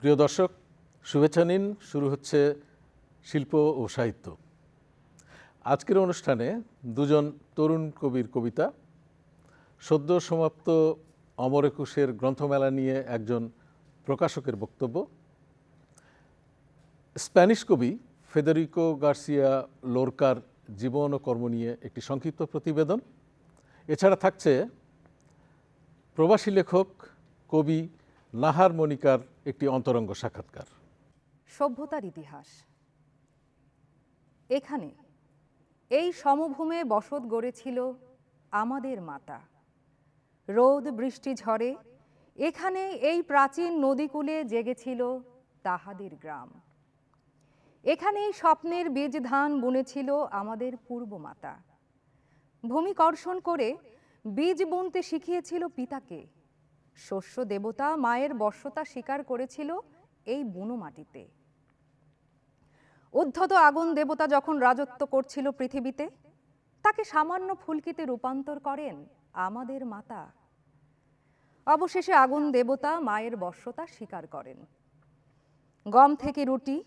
প্রিয় দর্শক, শুভেচ্ছা নিন। শুরু হচ্ছে শিল্প ও সাহিত্য। আজকের অনুষ্ঠানে দুজন তরুণ কবির কবিতা, সদ্য সমাপ্ত অমর একুশের গ্রন্থমেলা নিয়ে একজন প্রকাশকের বক্তব্য, স্প্যানিশ কবি ফেদেরিকো গার্সিয়া লোরকার জীবন ও কর্ম নিয়ে একটি সংক্ষিপ্ত প্রতিবেদন। এছাড়া থাকছে প্রবাসী লেখক, কবি নাহার মনিকার একটি অন্তরঙ্গ সাক্ষাৎকার। সভ্যতার ইতিহাস। এখানে, এই সমভূমে বসত গড়েছিল আমাদের মাতা। রোদ, বৃষ্টি, ঝড়ে, এখানে এই প্রাচীন নদীকূলে জেগেছিল তাহাদের গ্রাম। এখানেই স্বপ্নের বীজ ধান বুনেছিল আমাদের পূর্ব মাতা ভূমি করে বীজ বুনতে শিখিয়েছিল পিতাকে। শস্য দেবতা মায়ের বর্ষতা স্বীকার করেছিল এই বুনো মাটিতে। উদ্ধত আগুন দেবতা যখন রাজত্ব করছিল পৃথিবীতে, তাকে সামান্য ফুলকিতে রূপান্তর করেন আমাদের মাতা। অবশেষে আগুন দেবতা মায়ের বর্ষতা স্বীকার করেন। গম থেকে রুটি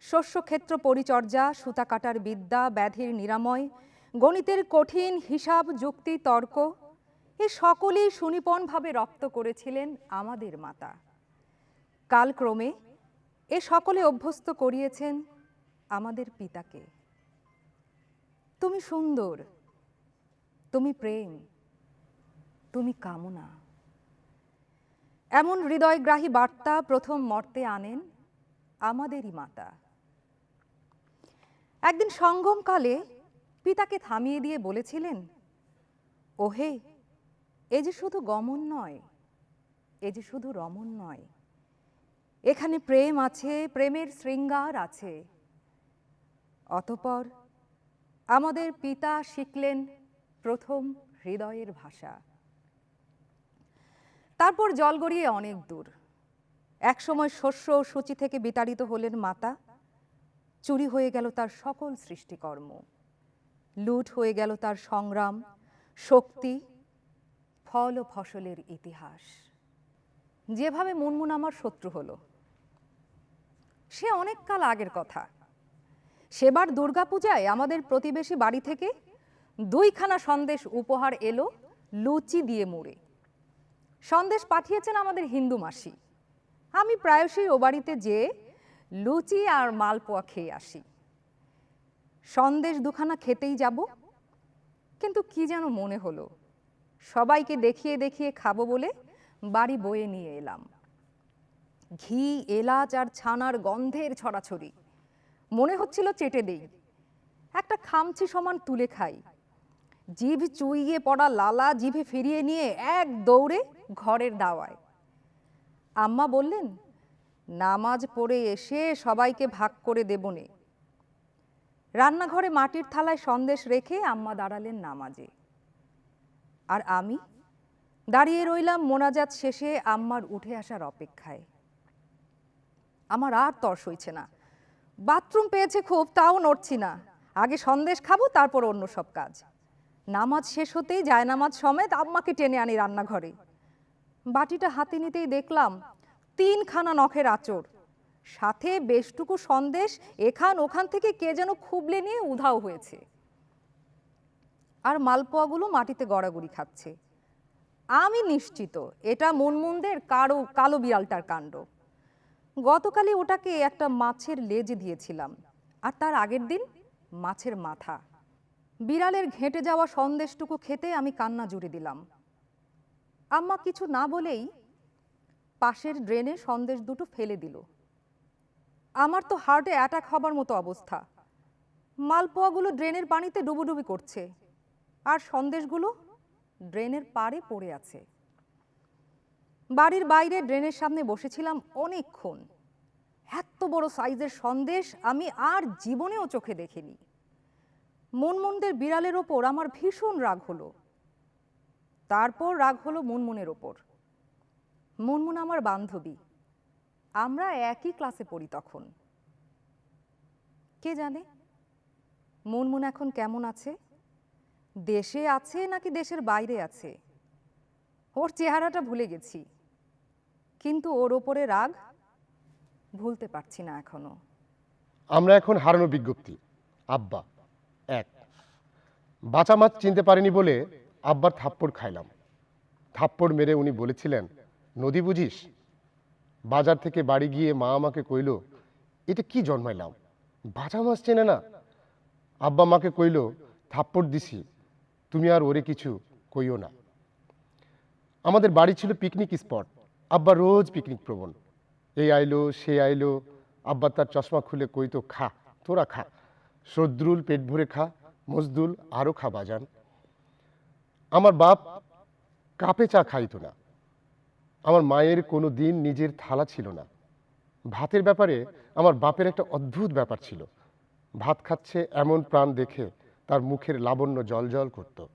শস্যক্ষেত্র পরিচর্যা সুতা কাটার বিদ্যা, ব্যাধির নিরাময়, গণিতের কঠিন হিসাব, যুক্তি, তর্ক, এ সকলেই সুনিপনভাবে রপ্ত করেছিলেন আমাদের মাতা। কালক্রমে এ সকলে অভ্যস্ত করিয়েছেন আমাদের পিতাকে। তুমি সুন্দর, তুমি প্রেম, তুমি কামনা। এমন হৃদয়গ্রাহী বার্তা প্রথম মর্তে আনেন আমাদেরই মাতা। একদিন সঙ্গমকালে পিতাকে থামিয়ে দিয়ে বলেছিলেন, ওহে, এ যে শুধু গমন নয়, এ যে শুধু রমন নয়, এখানে প্রেম আছে, প্রেমের শৃঙ্গার আছে। অতপর আমাদের পিতা শিখলেন প্রথম হৃদয়ের ভাষা। তারপর জল গড়িয়ে অনেক দূর। একসময় শস্য সূচি থেকে বিতাড়িত হলেন মাতা। চুরি হয়ে গেল তার সকল সৃষ্টিকর্ম। লুট হয়ে গেল তার সংগ্রাম, শক্তি, ফল ও ফসলের ইতিহাস। যেভাবে মুনমুন আমার শত্রু হলো, সে অনেক কাল আগের কথা। সেবার দুর্গাপূজায় আমাদের প্রতিবেশী বাড়ি থেকে দুইখানা সন্দেশ উপহার এলো লুচি দিয়ে মুড়ে। সন্দেশ পাঠিয়েছেন আমাদের হিন্দু মাসি। আমি প্রায়শই ও বাড়িতে যেয়ে লুচি আর মালপোয়া খেয়ে আসি। সন্দেশ দুখানা খেতেই যাব। কিন্তু কি যেন মনে হলো, সবাইকে দেখিয়ে দেখিয়ে খাব বলে বাড়ি বয়ে নিয়ে এলাম। ঘি, এলাচ আর ছানার গন্ধের ছড়াছড়ি। মনে হচ্ছিল চেটে দেই। একটা খামচি সমান তুলে খাই। জিভ চুইয়ে পড়া লালা জিভে ফিরিয়ে নিয়ে এক দৌড়ে ঘরের দাওয়ায়। আম্মা বললেন নামাজ পড়ে এসে সবাইকে ভাগ করে দেবনে। রান্নাঘরে মাটির থালায় সন্দেশ রেখে আম্মা দাঁড়ালেন নামাজে। আর আমি? দাঁড়িয়ে রইলাম মোনাজাত শেষে আম্মার উঠে আসার অপেক্ষায়। আমার আর তর সইছে না। বাথরুম পেয়েছে খুব, তাও নড়ছি না। আগে সন্দেশ খাব, তারপর অন্য সব কাজ। নামাজ শেষ হতেই যায় নামাজ সমেত আম্মাকে টেনে আনি রান্নাঘরে। বাটিটা হাতে নিতেই দেখলাম তিনখানা নখের আচর সাথে বেশটুকু সন্দেশ, এখান ওখান থেকে কে যেন খুবলে নিয়ে উধাও হয়েছে। আর মালপোয়াগুলো মাটিতে গড়াগড়ি খাচ্ছে। আমি নিশ্চিত, এটা মুনমুনদের কারও, কালো বিড়ালটার কাণ্ড। গতকালই ওটাকে একটা মাছের লেজ দিয়েছিলাম, আর তার আগের দিন মাছের মাথা। বিড়ালের ঘেঁটে যাওয়া সন্দেশটুকু খেতে আমি কান্না জুড়ে দিলাম। আম্মা কিছু না বলেই পাশের ড্রেনে সন্দেশ দুটো ফেলে দিল। আমার তো হার্টে অ্যাটাক হবার মতো অবস্থা। মালপোয়াগুলো ড্রেনের পানিতে ডুবুডুবি করছে। আর সন্দেশগুলো ড্রেনের পাড়ে পড়ে আছে। বাড়ির বাইরে ড্রেনের সামনে বসেছিলাম অনেকক্ষণ। এত বড় সাইজের সন্দেশ আমি আর জীবনেও চোখে দেখিনি। মুনমুনদের বিড়ালের ওপর আমার ভীষণ রাগ হলো। তারপর রাগ হলো মুনমুনের ওপর। মুনমুন আমার বান্ধবী। আমরা একই ক্লাসে পড়ি তখন। কে জানে? মুনমুন এখন কেমন আছে? দেশে আছে নাকি দেশের বাইরে আছে? ওর চেহারাটা ভুলে গেছি। কিন্তু ওর ওপরে রাগ ভুলতে পারছি না এখনও। আমরা এখন হারানো বিজ্ঞপ্তি। আব্বা, এক। বাঁচা মাছ চিনতে পারিনি বলে আব্বার থাপ্পড় খাইলাম। থাপ্পড় মেরে উনি বলেছিলেন নদী বুঝিস? বাজার থেকে বাড়ি গিয়ে মা আমাকে কইল, এটা কি জন্মাইলাম? বাঁচা মাছ চেনে না। আব্বা মাকে কইল, থাপ্পড় দিছি, তুমি আর ওরে কিছু কইও না। আমাদের বাড়ি ছিল পিকনিক স্পট আব্বা রোজ পিকনিক প্রবণ। এই আইলো, সে আইলো, আব্বা তার চশমা খুলে কইতো খা, তোরা খা। সদ্রুল পেট ভরে খা, মজদুল আরও খা বাজান। আমার বাপ কাপে চা খাইতো না। আমার মায়ের কোনো দিন নিজের থালা ছিল না। ভাতের ব্যাপারে আমার বাপের একটা অদ্ভুত ব্যাপার ছিল। ভাত খাচ্ছে এমন প্রাণ দেখে তার মুখের লাবণ্য জল জল করতো।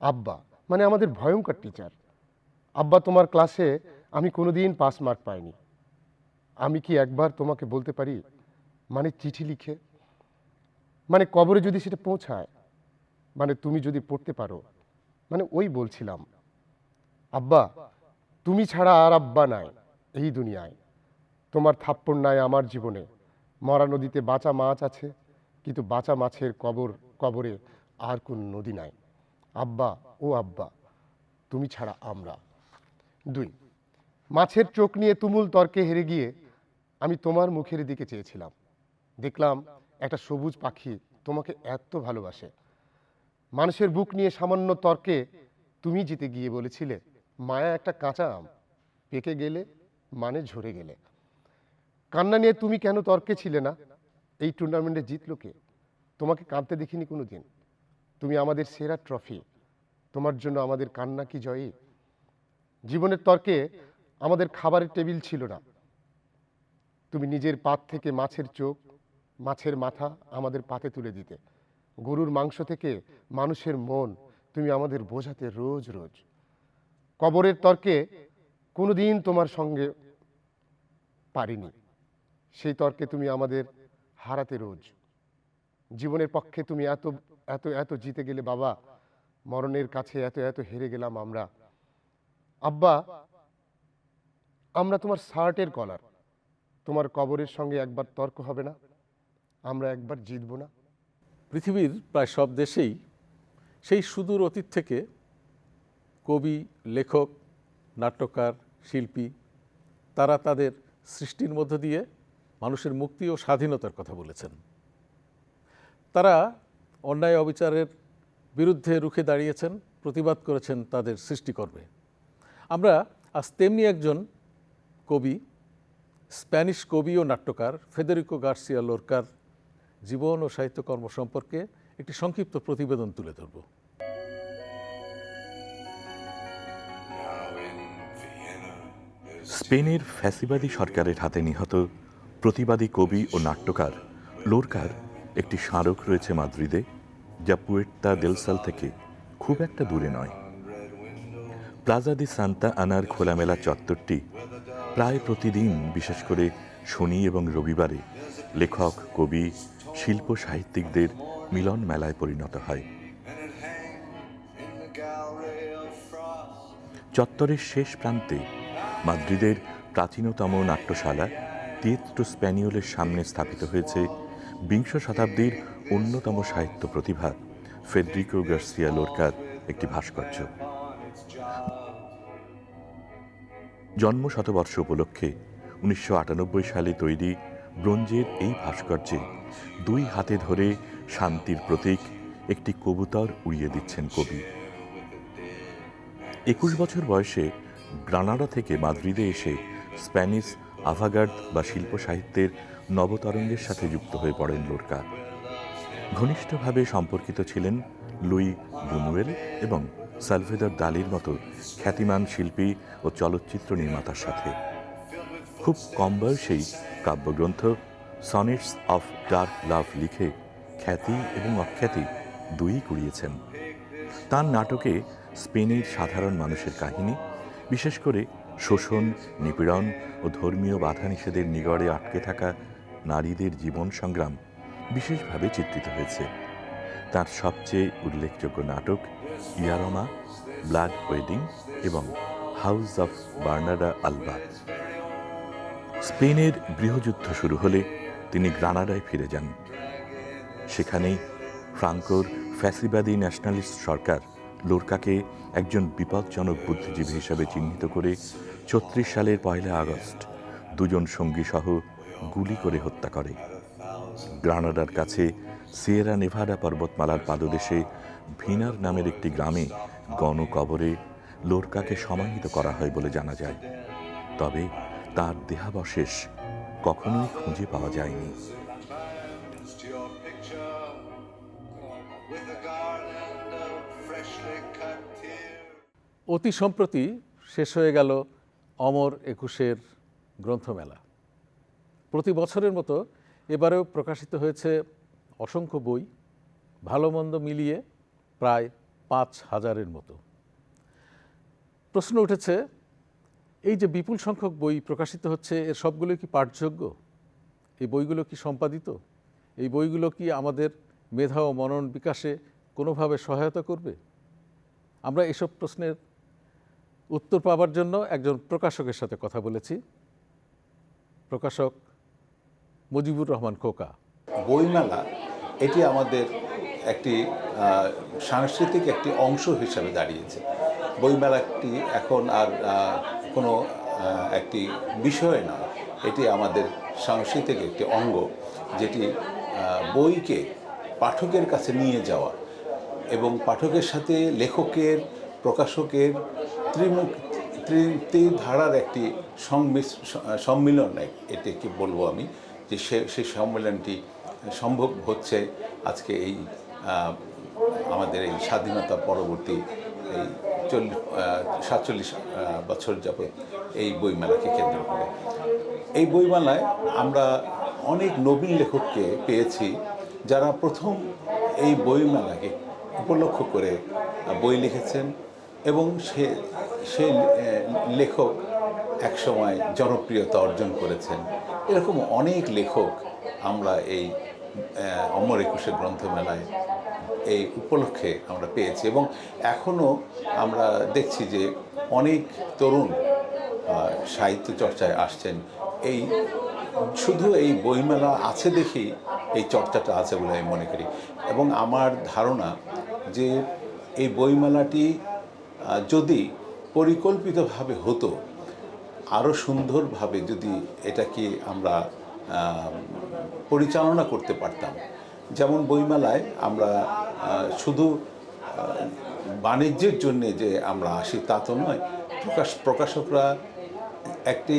আব্বা মানে আমাদের ভয়ঙ্কর টিচার আব্বা, তোমার ক্লাসে আমি কোনোদিন পাস মার্ক পাইনি। আমি কি একবার তোমাকে বলতে পারি? মানে চিঠি লিখে? মানে কবরে যদি সেটা পৌঁছায়? মানে তুমি যদি পড়তে পারো? মানে ওই বলছিলাম। আব্বা তুমি ছাড়া আর আব্বা নাই এই দুনিয়ায়। তোমার থাপ্পড় নাই আমার জীবনে। মরা নদীতে বাঁচা মাছ আছে, কিন্তু বাঁচা মাছের কবর, কবরে আর কোন নদী নাই। আব্বা, ও আব্বা, তুমি ছাড়া আমরা। দুই, মাছের চোখ নিয়ে তুমুল তর্কে হেরে গিয়ে আমি তোমার মুখের দিকে চেয়েছিলাম। দেখলাম একটা সবুজ পাখি তোমাকে এত ভালোবাসে। মানুষের বুক নিয়ে সামান্য তর্কে তুমি জিতে গিয়ে বলেছিলে মায়া একটা কাঁচা আম। পেকে গেলে মানে ঝরে গেলে। কান্না নিয়ে তুমি কেন তর্কে ছিলে না? এই টুর্নামেন্টে জিতলো কে? তোমাকে কাঁদতে দেখিনি কোনো দিন তুমি আমাদের সেরা ট্রফি তোমার জন্য আমাদের কান্না কি জয়ী? জীবনের তর্কে আমাদের খাবারের টেবিল ছিল না। তুমি নিজের পাত থেকে মাছের চোখ, মাছের মাথা আমাদের পাতে তুলে দিতে। গরুর মাংস থেকে মানুষের মন তুমি আমাদের বোঝাতে রোজ রোজ। কবরের তর্কে কোনোদিন তোমার সঙ্গে পারিনি। সেই তর্কে তুমি আমাদের হারাতে রোজ। জীবনের পক্ষে তুমি এত এত এত জিতে গেলে বাবা, মরণের কাছে এত এত হেরে গেলাম আমরা। আব্বা, আমরা তোমার শার্টের কলার তোমার কবরের সঙ্গে একবার তর্ক হবে না। আমরা একবার জিতবো না। পৃথিবীর প্রায় সব দেশেই সেই সুদূর অতীত থেকে কবি, লেখক, নাট্যকার, শিল্পী, তারা তাদের সৃষ্টির মধ্য দিয়ে মানুষের মুক্তি ও স্বাধীনতার কথা বলেছেন। তারা অন্যায় অবিচারের বিরুদ্ধে রুখে দাঁড়িয়েছেন, প্রতিবাদ করেছেন তাদের সৃষ্টিকর্মে। আমরা আজ তেমনি একজন কবি, স্প্যানিশ কবি ও নাট্যকার ফেদেরিকো গার্সিয়া লোরকার জীবন ও সাহিত্যকর্ম সম্পর্কে একটি সংক্ষিপ্ত প্রতিবেদন তুলে ধরব। স্পেনের ফ্যাসিবাদী সরকারের হাতে নিহত প্রতিবাদী কবি ও নাট্যকার লোরকার একটি স্মারক রয়েছে মাদ্রিদে, যা পুয়ের্তা দেলসাল থেকে খুব একটা দূরে নয়। প্লাজা দি সান্তা আনার খোলামেলা চত্বরটি প্রায় প্রতিদিন, বিশেষ করে শনি এবং রবিবারে, লেখক, কবি, শিল্প সাহিত্যিকদের মিলন মেলায় পরিণত হয়। চত্বরের শেষ প্রান্তে মাদ্রিদের প্রাচীনতম নাট্যশালা তিয়াত্র স্প্যানিওলের সামনে স্থাপিত হয়েছে বিংশ শতাব্দীর অন্যতম সাহিত্য প্রতিভা, ফেডরিকো গার্সিয়া লোরকার একটি ভাস্কর্য। জন্ম শতবর্ষ উপলক্ষে উনিশশো আটানব্বই সালে তৈরি ব্রোঞ্জের এই ভাস্কর্যে দুই হাতে ধরে শান্তির প্রতীক একটি কবুতর উড়িয়ে দিচ্ছেন কবি। একুশ বছর বয়সে গ্রানাডা থেকে মাদ্রিদে এসে স্প্যানিশ আভাগার্ড বা শিল্প সাহিত্যের নবতরঙ্গের সাথে যুক্ত হয়ে পড়েন লোরকা। ঘনিষ্ঠভাবে সম্পর্কিত ছিলেন লুই বুনুয়েল এবং সালভেদর দালির মতো খ্যাতিমান শিল্পী ও চলচ্চিত্র নির্মাতার সাথে। খুব কম বয়সেই কাব্যগ্রন্থ সনেটস অফ ডার্ক লাভ লিখে খ্যাতি এবং অখ্যাতি দুই কুড়িয়েছেন। তার নাটকে স্পেনের সাধারণ মানুষের কাহিনী বিশেষ করে শোষণ, নিপীড়ন ও ধর্মীয় বাধা নিষেধের নিগড়ে আটকে থাকা নারীদের জীবন সংগ্রাম বিশেষভাবে চিত্রিত হয়েছে। তার সবচেয়ে উল্লেখযোগ্য নাটক ইয়ারমা, ব্লাড ওয়েডিং এবং হাউস অফ বার্নাডা আলবা। স্পেনের গৃহযুদ্ধ শুরু হলে তিনি গ্রানাডায় ফিরে যান। সেখানেই ফ্রাঙ্কোর ফ্যাসিবাদী ন্যাশনালিস্ট সরকার লোরকাকে একজন বিপজ্জনক বুদ্ধিজীবী হিসাবে চিহ্নিত করে ছত্রিশ সালের পয়লা আগস্ট দুজন সঙ্গী সহ গুলি করে হত্যা করে। গ্রানাডার কাছে সিয়েরা নেভাডা পর্বতমালার পাদদেশে ভিনার নামের একটি গ্রামে গণকবরে লোরকাকে সমাহিত করা হয় বলে জানা যায়। তবে তার দেহাবশেষ কখনোই খুঁজে পাওয়া যায়নি। অতি সম্প্রতি শেষ হয়ে গেল অমর একুশের গ্রন্থমেলা। প্রতি বছরের মতো এবারেও প্রকাশিত হয়েছে অসংখ্য বই ভালো মন্দ মিলিয়ে প্রায় পাঁচ হাজারের মতো। প্রশ্ন উঠেছে, এই যে বিপুল সংখ্যক বই প্রকাশিত হচ্ছে, এর সবগুলো কি পাঠযোগ্য? এই বইগুলো কি সম্পাদিত? এই বইগুলো কি আমাদের মেধা ও মনন বিকাশে কোনোভাবে সহায়তা করবে? আমরা এসব প্রশ্নের উত্তর পাওয়ার জন্য একজন প্রকাশকের সাথে কথা বলেছি। প্রকাশক মুজিবুর রহমান খোকা। বইমেলা এটি আমাদের একটি সাংস্কৃতিক একটি অংশ হিসাবে দাঁড়িয়েছে। বইমেলাটি এখন আর কোনো একটি বিষয় না। এটি আমাদের সাংস্কৃতিক একটি অঙ্গ যেটি বইকে পাঠকের কাছে নিয়ে যাওয়া এবং পাঠকের সাথে লেখকের, প্রকাশকের ত্রিমুখ, ত্রি- ত্রিধারার একটি সম্মিলন এটাকে বলব আমি, যে সে সেই সম্মেলনটি সম্ভব হচ্ছে আজকে এই আমাদের এই স্বাধীনতা পরবর্তী এই চল্লিশ সাতচল্লিশ বছর যাবত এই বইমেলাকে কেন্দ্র করে। এই বইমেলায় আমরা অনেক নবীন লেখককে পেয়েছি, যারা প্রথম এই বইমেলাকে উপলক্ষ করে বই লিখেছেন এবং সে সেই লেখক একসময় জনপ্রিয়তা অর্জন করেছেন। এরকম অনেক লেখক আমরা এই অমর একুশে গ্রন্থমেলায় এই উপলক্ষে আমরা পেয়েছি এবং এখনও আমরা দেখছি যে অনেক তরুণ সাহিত্য চর্চায় আসছেন। এই, শুধু এই বইমেলা আছে দেখেই এই চর্চাটা আছে বলে আমি মনে করি। এবং আমার ধারণা যে এই বইমেলাটি যদি পরিকল্পিতভাবে হতো আরও সুন্দরভাবে যদি এটাকে আমরা পরিচালনা করতে পারতাম। যেমন বইমেলায় আমরা শুধু বাণিজ্যের জন্যে যে আমরা আসি তা তো নয়, প্রকাশ, প্রকাশকরা একটি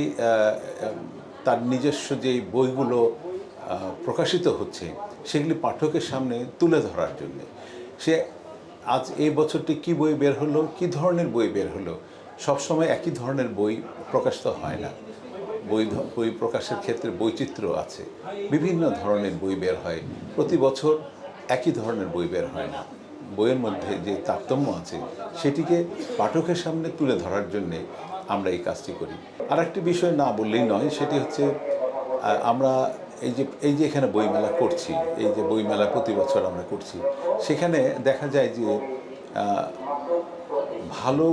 তার নিজস্ব যে বইগুলো প্রকাশিত হচ্ছে, সেগুলি পাঠকের সামনে তুলে ধরার জন্যে। সে আজ এই বছরটি কি বই বের হলো? কি ধরনের বই বের হলো? সবসময় একই ধরনের বই প্রকাশিত হয় না। বই বই প্রকাশের ক্ষেত্রে বৈচিত্র্য আছে। বিভিন্ন ধরনের বই বের হয়। প্রতি বছর একই ধরনের বই বের হয় না। বইয়ের মধ্যে যে তারতম্য আছে, সেটিকে পাঠকের সামনে তুলে ধরার জন্যে আমরা এই কাজটি করি। আর একটি বিষয় না বললেই নয়, সেটি হচ্ছে আমরা এই যে এই যে এখানে বইমেলা করছি, এই যে বইমেলা প্রতি বছর আমরা করছি, সেখানে দেখা যায় যে ভালো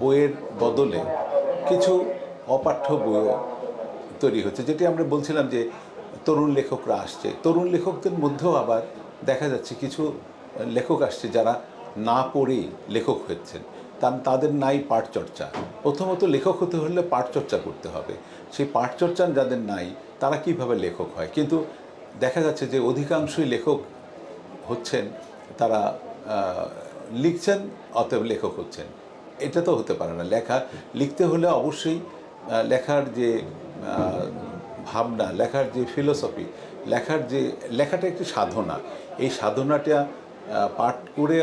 বইয়ের বদলে কিছু অপাঠ্য বইও তৈরি হচ্ছে, যেটি আমরা বলছিলাম যে তরুণ লেখকরা আসছে। তরুণ লেখকদের মধ্যেও আবার দেখা যাচ্ছে কিছু লেখক আসছে যারা না পড়েই লেখক হচ্ছেন। তাদের নাই পাঠচর্চা। প্রথমত লেখক হতে হলে পাঠচর্চা করতে হবে। সেই পাঠচর্চা যাদের নাই, তারা কীভাবে লেখক হয়? কিন্তু দেখা যাচ্ছে যে অধিকাংশই লেখক হচ্ছেন, তারা লিখছেন, অতএব লেখক হচ্ছেন। এটা তো হতে পারে না। লেখা, লিখতে হলে অবশ্যই লেখার যে ভাবনা, লেখার যে ফিলোসফি লেখার যে, লেখাটা একটি সাধনা। এই সাধনাটা পাঠ করে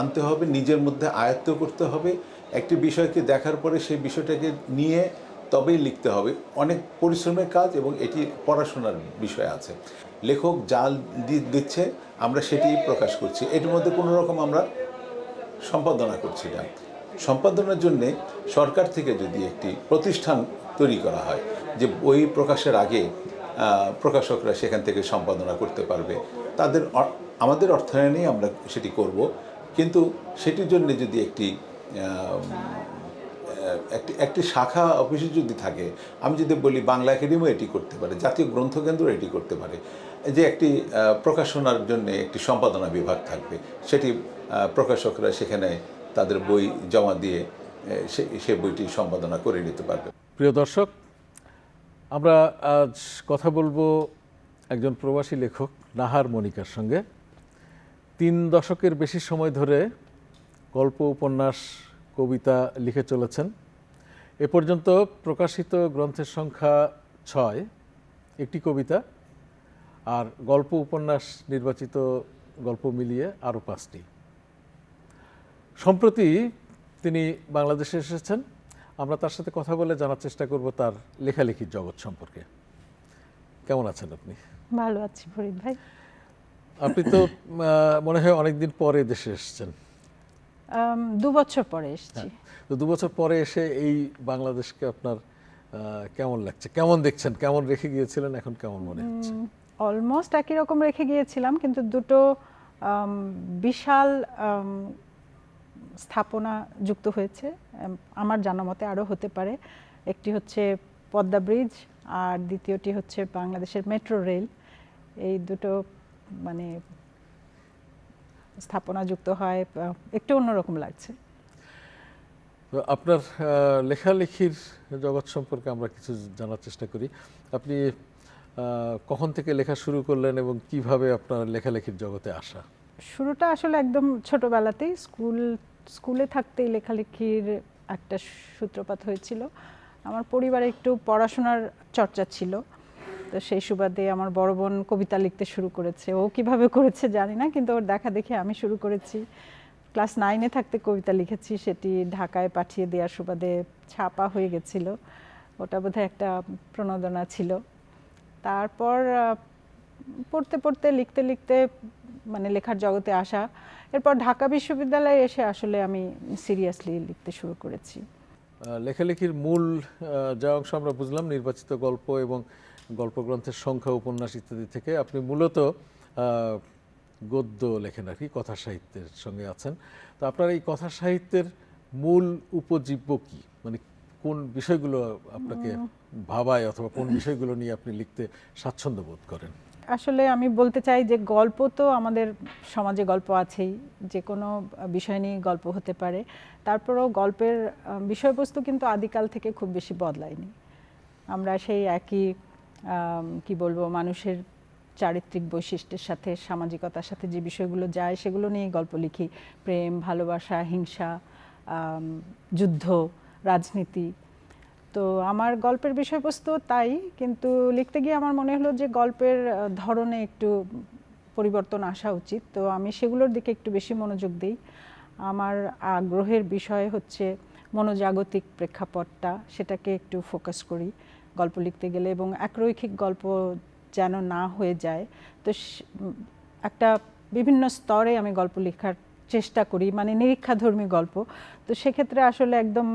আনতে হবে, নিজের মধ্যে আয়ত্ত করতে হবে। একটি বিষয়কে দেখার পরে সেই বিষয়টাকে নিয়ে তবেই লিখতে হবে। অনেক পরিশ্রমের কাজ এবং এটি পড়াশোনার বিষয় আছে। লেখক জাল দিচ্ছে, আমরা সেটি প্রকাশ করছি। এটির মধ্যে কোনো রকম আমরা সম্পাদনা করছি না। সম্পাদনার জন্যে সরকার থেকে যদি একটি প্রতিষ্ঠান তৈরি করা হয়, যে বই প্রকাশের আগে প্রকাশকরা সেখান থেকে সম্পাদনা করতে পারবে, তাদের আমাদের অর্থায়নেই আমরা সেটি করব। কিন্তু সেটির জন্য যদি একটি একটি একটি শাখা অফিসে যদি থাকে, আমি যদি বলি বাংলা একাডেমিও এটি করতে পারে, জাতীয় গ্রন্থকেন্দ্র এটি করতে পারে, যে একটি প্রকাশনার জন্য একটি সম্পাদনা বিভাগ থাকবে, সেটি প্রকাশকরা সেখানে তাদের বই জমা দিয়ে সে সে বইটি সম্পাদনা করে নিতে পারবে। প্রিয় দর্শক, আমরা আজ কথা বলব একজন প্রবাসী লেখক, নাহার মনিকার সঙ্গে। তিন দশকের বেশি সময় ধরে গল্প, উপন্যাস, কবিতা লিখে চলেছেন। এ পর্যন্ত প্রকাশিত গ্রন্থের সংখ্যা ছয়, একটি কবিতা, আর গল্প, উপন্যাস নির্বাচিত গল্প মিলিয়ে আরও পাঁচটি। সম্প্রতি তিনি বাংলাদেশে এসেছেন। আমরা তার সাথে কথা বলে জানার চেষ্টা করব তার লেখালেখির জগৎ সম্পর্কে। কেমন আছেন আপনি? ভালো আছি ফরিদ ভাই। আপনি তো মনে হয় অনেকদিন পরে দেশে এসেছেন। দু বছর পরে এসেছি। তো দু বছর পরে এসে এই বাংলাদেশকে আপনার কেমন লাগছে? কেমন দেখছেন? কেমন রেখে গিয়েছিলেন? এখন কেমন মনে হচ্ছে? অলমোস্ট একই রকম রেখে গিয়েছিলাম কিন্তু দুটো বিশাল স্থাপনা যুক্ত হয়েছে। আমার জানা মতে আরও হতে পারে। একটি হচ্ছে পদ্মা ব্রিজ আর দ্বিতীয়টি হচ্ছে বাংলাদেশের মেট্রো রেল। এই দুটো মানে স্থাপনা যুক্ত হয় একটু অন্যরকম লাগছে। আপনার লেখালেখির জগৎ সম্পর্কে আমরা কিছু জানার চেষ্টা করি। আপনি কখন থেকে লেখা শুরু করলেন এবং কীভাবে আপনার লেখালেখির জগতে আসা? শুরুটা আসলে একদম ছোটবেলাতেই স্কুল স্কুলে থাকতেই লেখালেখির একটা সূত্রপাত হয়েছিল। আমার পরিবারে একটু পড়াশোনার চর্চা ছিল। তো সেই সুবাদে আমার বড় বোন কবিতা লিখতে শুরু করেছে। ও কীভাবে করেছে জানি না, কিন্তু ওর দেখা দেখে আমি শুরু করেছি। ক্লাস নাইনে থাকতে কবিতা লিখেছি, সেটি ঢাকায় পাঠিয়ে দেওয়ার সুবাদে ছাপা হয়ে গেছিল। ওটা বোধহয় একটা প্রণোদনা ছিল। তারপর পড়তে পড়তে, লিখতে লিখতে মানে লেখার জগতে আসা। এরপর ঢাকা বিশ্ববিদ্যালয়ে এসে আসলে আমি সিরিয়াসলি লিখতে শুরু করেছি। লেখালেখির মূল যা অংশ আমরা বুঝলাম, নির্বাচিত গল্প এবং গল্প গ্রন্থের সংখ্যা উপন্যাস ইত্যাদি থেকে আপনি মূলত গদ্য লেখেন আর কি কথা সাহিত্যের সঙ্গে আছেন। তো আপনার এই কথা সাহিত্যের মূল উপজীব্য কি? মানে কোন বিষয়গুলো আপনাকে ভাবায় অথবা কোন বিষয়গুলো নিয়ে আপনি লিখতে স্বাচ্ছন্দ্য বোধ করেন? আসলে আমি বলতে চাই যে গল্প তো আমাদের সমাজে গল্প আছেই যে কোনো বিষয় নিয়ে গল্প হতে পারে। তারপরেও গল্পের বিষয়বস্তু কিন্তু আদিকাল থেকে খুব বেশি বদলায়নি। আমরা সেই একই কি বলব, মানুষের চারিত্রিক বৈশিষ্ট্যের সাথে, সামাজিকতার সাথে যে বিষয়গুলো যায়, সেগুলো নিয়েই গল্প লিখি। প্রেম, ভালোবাসা, হিংসা যুদ্ধ, রাজনীতি। তো আমার গল্পের বিষয়বস্তু তাই, কিন্তু লিখতে গিয়ে আমার মনে হলো যে গল্পের ধরনে একটু পরিবর্তন আসা উচিত। তো আমি সেগুলোর দিকে একটু বেশি মনোযোগ দিই। আমার আগ্রহের বিষয় হচ্ছে মনোজাগতিক প্রেক্ষাপটটা, সেটাকে একটু ফোকাস করি। গল্প লিখতে গেলে এবং একরৈখিক গল্প যেন না হয়ে যায় তো একটা বিভিন্ন স্তরে আমি গল্প লেখার চেষ্টা করি মানে নিরীক্ষাধর্মী গল্প। তো সেক্ষেত্রে আসলে একদম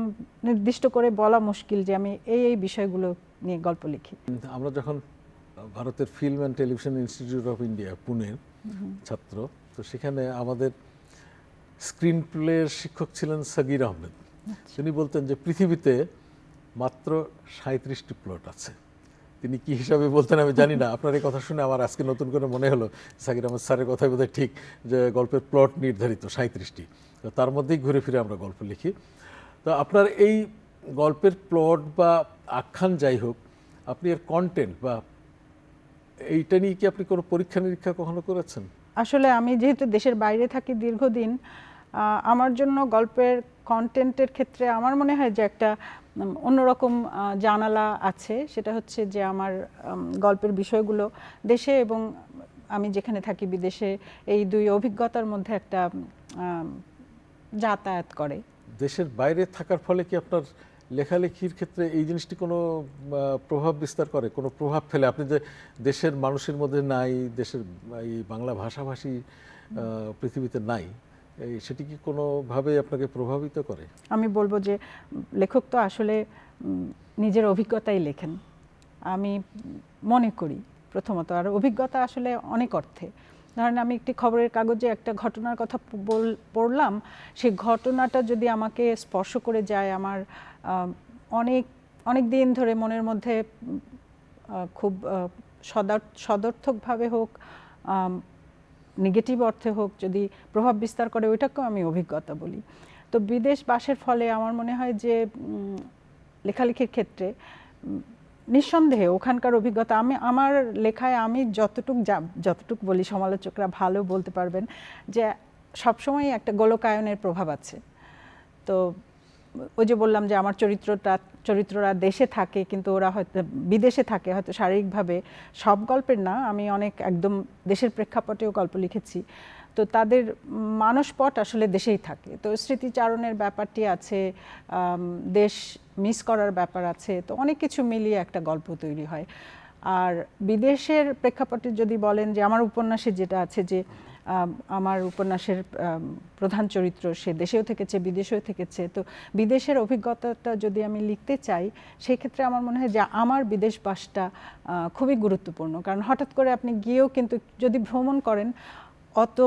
নির্দিষ্ট করে বলা মুশকিল যে আমি এই এই বিষয়গুলো নিয়ে গল্প লিখি। আমরা যখন ভারতের film and television institute of India পুনের ছাত্র তো সেখানে আমাদের স্ক্রিন প্লের শিক্ষক ছিলেন সাগির আহমেদ। তিনি বলতেন যে পৃথিবীতে মাত্র সাঁত্রিশটি প্লট আছে। তিনি কি হিসাবে বলতেন আমি জানি না। আপনার এই কথা শুনে আমার আজকে নতুন করে মনে হলো, সাকির আহমেদ স্যারের কথাই বোধহয় ঠিক যে গল্পের প্লট নির্ধারিত সাঁত্রিশটি তো তার মধ্যেই ঘুরে ফিরে আমরা গল্প লিখি। তো আপনার এই গল্পের প্লট বা আখ্যান যাই হোক, আপনি এর কন্টেন্ট বা এইটা নিয়ে কি আপনি কোনো পরীক্ষা নিরীক্ষা কখনো করেছেন? আসলে আমি যেহেতু দেশের বাইরে থাকি দীর্ঘদিন আমার জন্য গল্পের কন্টেন্টের ক্ষেত্রে আমার মনে হয় যে একটা অন্যরকম জানালা আছে। সেটা হচ্ছে যে আমার গল্পের বিষয়গুলো দেশে এবং আমি যেখানে থাকি বিদেশে এই দুই অভিজ্ঞতার মধ্যে একটা যাতায়াত করে। দেশের বাইরে থাকার ফলে কি আপনার লেখালেখির ক্ষেত্রে এই জিনিসটি কোনো প্রভাব বিস্তার করে? কোনো প্রভাব ফেলে? আপনি যে দেশের মানুষের মধ্যে নাই, দেশের, এই বাংলা ভাষাভাষী পৃথিবীতে নাই সেটি কি কোনোভাবে আপনাকে প্রভাবিত করে? আমি বলব যে লেখক তো আসলে নিজের অভিজ্ঞতাই লেখেন। আমি মনে করি প্রথমত, আর অভিজ্ঞতা আসলে অনেক অর্থে। ধরেন আমি একটি খবরের কাগজে একটা ঘটনার কথা পড়লাম, সেই ঘটনাটা যদি আমাকে স্পর্শ করে যায় আমার অনেক অনেক দিন ধরে মনের মধ্যে খুব সদার- সদর্থকভাবে হোক নেগেটিভ অর্থে হোক, যদি প্রভাব বিস্তার করে, ওইটাকেও আমি অভিজ্ঞতা বলি। তো বিদেশ বাসের ফলে আমার মনে হয় যে লেখালেখির ক্ষেত্রে নিঃসন্দেহে ওখানকার অভিজ্ঞতা, আমি, আমার লেখায় আমি যতটুক যা যতটুক বলি, সমালোচকরা ভালো বলতে পারবেন যে সবসময় একটা গোলকায়নের প্রভাব আছে। তো ওই যে বললাম যে আমার চরিত্রটা, চরিত্ররা দেশে থাকে, কিন্তু ওরা হয়তো, বিদেশে থাকে, হয়তো শারীরিকভাবে সব গল্পের না, আমি অনেক একদম দেশের প্রেক্ষাপটেও গল্প লিখেছি। তো তাদের মানসপট আসলে দেশেই থাকে। তো স্মৃতিচারণের ব্যাপারটি আছে দেশ মিস করার ব্যাপার আছে, তো অনেক কিছু মিলিয়ে একটা গল্প তৈরি হয়। আর বিদেশের প্রেক্ষাপটে যদি বলেন যে আমার উপন্যাসে যেটা আছে যে আমার উপন্যাসের প্রধান চরিত্র সে দেশেও থেকেছে, বিদেশেও থেকেছে, তো বিদেশের অভিজ্ঞতাটা যদি আমি লিখতে চাই সেই ক্ষেত্রে আমার মনে হয় যে আমার বিদেশ বাসটা খুবই গুরুত্বপূর্ণ। কারণ হঠাৎ করে আপনি গিয়েও কিন্তু যদি ভ্রমণ করেন, অত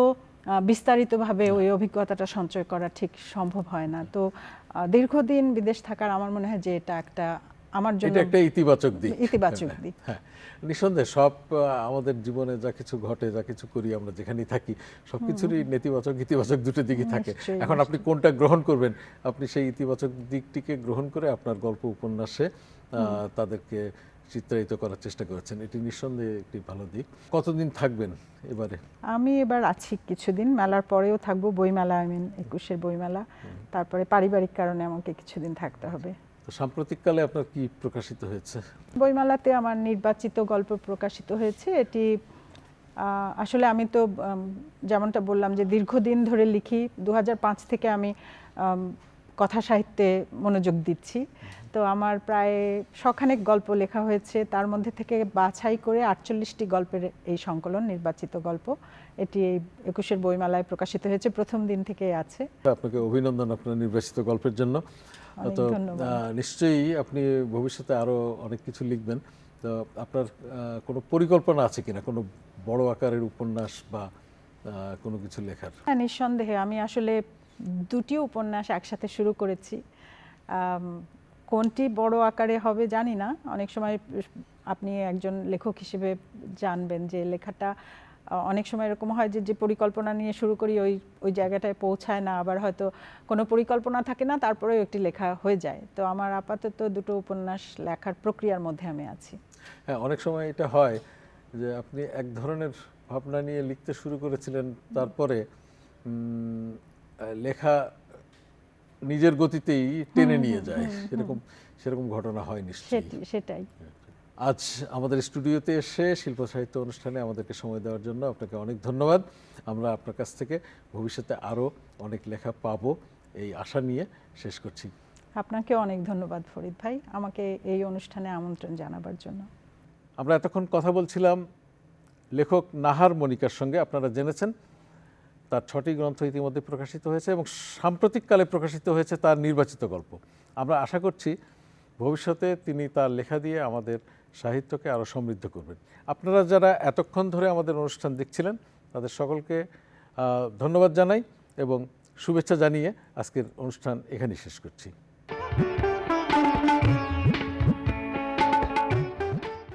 বিস্তারিতভাবে ওই অভিজ্ঞতাটা সঞ্চয় করা ঠিক সম্ভব হয় না। তো দীর্ঘদিন বিদেশ থাকার আমার মনে হয় যে এটা একটা আমার জন্য এটা একটা ইতিবাচক দিক। ইতিবাচক দিক। হ্যাঁ। নিঃসন্দেহে সব আমাদের জীবনে যা কিছু ঘটে যা কিছু করি আমরা যেখানেই থাকি সবকিছুরই নেতিবাচক ইতিবাচক দুটো দিকই থাকে। এখন আপনি কোনটা গ্রহণ করবেন আপনি সেই ইতিবাচক দিকটিকে গ্রহণ করে আপনার গল্প উপন্যাসে তাদেরকে চিত্রায়িত করার চেষ্টা করেছেন। এটি নিঃসন্দেহে একটি ভালো দিক। কতদিন থাকবেন এবারে? আমি এবার আছি কিছুদিন মেলার পরেও থাকব বইমেলা আই মিন একুশের বইমেলা। তারপরে পারিবারিক কারণে আমাকে কিছুদিন থাকতে হবে। তো সাম্প্রতিককালে আপনার কি প্রকাশিত হয়েছে? বইমেলাতে আমার নির্বাচিত গল্প প্রকাশিত হয়েছে। এটি আসলে আমি তো যেমনটা বললাম যে দীর্ঘদিন ধরে লিখি। দু হাজার পাঁচ থেকে আমি কথা সাহিত্যে মনোযোগ দিচ্ছি। তো আমার প্রায় শখানেক গল্প লেখা হয়েছে। তার মধ্যে থেকে বাছাই করে আটচল্লিশটি গল্পের এই সংকলন নির্বাচিত গল্প। এটি এই একুশের বইমেলায় প্রকাশিত হয়েছে। প্রথম দিন থেকেই আছে। আপনাকে অভিনন্দন আপনার নির্বাচিত গল্পের জন্য। তো নিশ্চয়ই আপনি ভবিষ্যতে আরও অনেক কিছু লিখবেন। তো আপনার কোনো পরিকল্পনা আছে কিনা? কোনো বড় আকারের উপন্যাস বা কোনো কিছু লেখার? হ্যাঁ নিঃসন্দেহে। আমি আসলে দুটি উপন্যাস একসাথে শুরু করেছি। কোনটি বড় আকারে হবে জানি না। অনেক সময় আপনি একজন লেখক হিসেবে জানবেন যে লেখাটা অনেক সময় এরকম হয় যে যে পরিকল্পনা নিয়ে শুরু করি ওই ওই জায়গাটায় পৌঁছায় না আবার হয়তো কোনো পরিকল্পনা থাকে না তারপরেও একটি লেখা হয়ে যায়। তো আমার আপাতত দুটো উপন্যাস লেখার প্রক্রিয়ার মধ্যে আমি আছি। হ্যাঁ অনেক সময় এটা হয় যে আপনি এক ধরনের ভাবনা নিয়ে লিখতে শুরু করেছিলেন তারপরে লেখা নিজের গতিতেই টেনে নিয়ে যায়। সেরকম সেরকম ঘটনা হয় নিশ্চয়ই। সেটাই। আজ আমাদের স্টুডিওতে এসে শিল্প সাহিত্য অনুষ্ঠানে আমাদেরকে সময় দেওয়ার জন্য আপনাকে অনেক ধন্যবাদ। আমরা আপনার কাছ থেকে ভবিষ্যতে আরও অনেক লেখা পাবো এই আশা নিয়ে শেষ করছি। আপনাকে অনেক ধন্যবাদ ফরিদ ভাই আমাকে এই অনুষ্ঠানে আমন্ত্রণ জানাবার জন্য। আমরা এতক্ষণ কথা বলছিলাম লেখক নাহার মনিকার সঙ্গে আপনারা জেনেছেন। তার ছটি গ্রন্থ ইতিমধ্যে প্রকাশিত হয়েছে এবং সাম্প্রতিককালে প্রকাশিত হয়েছে তার নির্বাচিত গল্প। আমরা আশা করছি ভবিষ্যতে তিনি তার লেখা দিয়ে আমাদের সাহিত্যকে আরও সমৃদ্ধ করবেন। আপনারা যারা এতক্ষণ ধরে আমাদের অনুষ্ঠান দেখছিলেন, তাদের সকলকে ধন্যবাদ জানাই এবং শুভেচ্ছা জানিয়ে আজকের অনুষ্ঠান এখানেই শেষ করছি।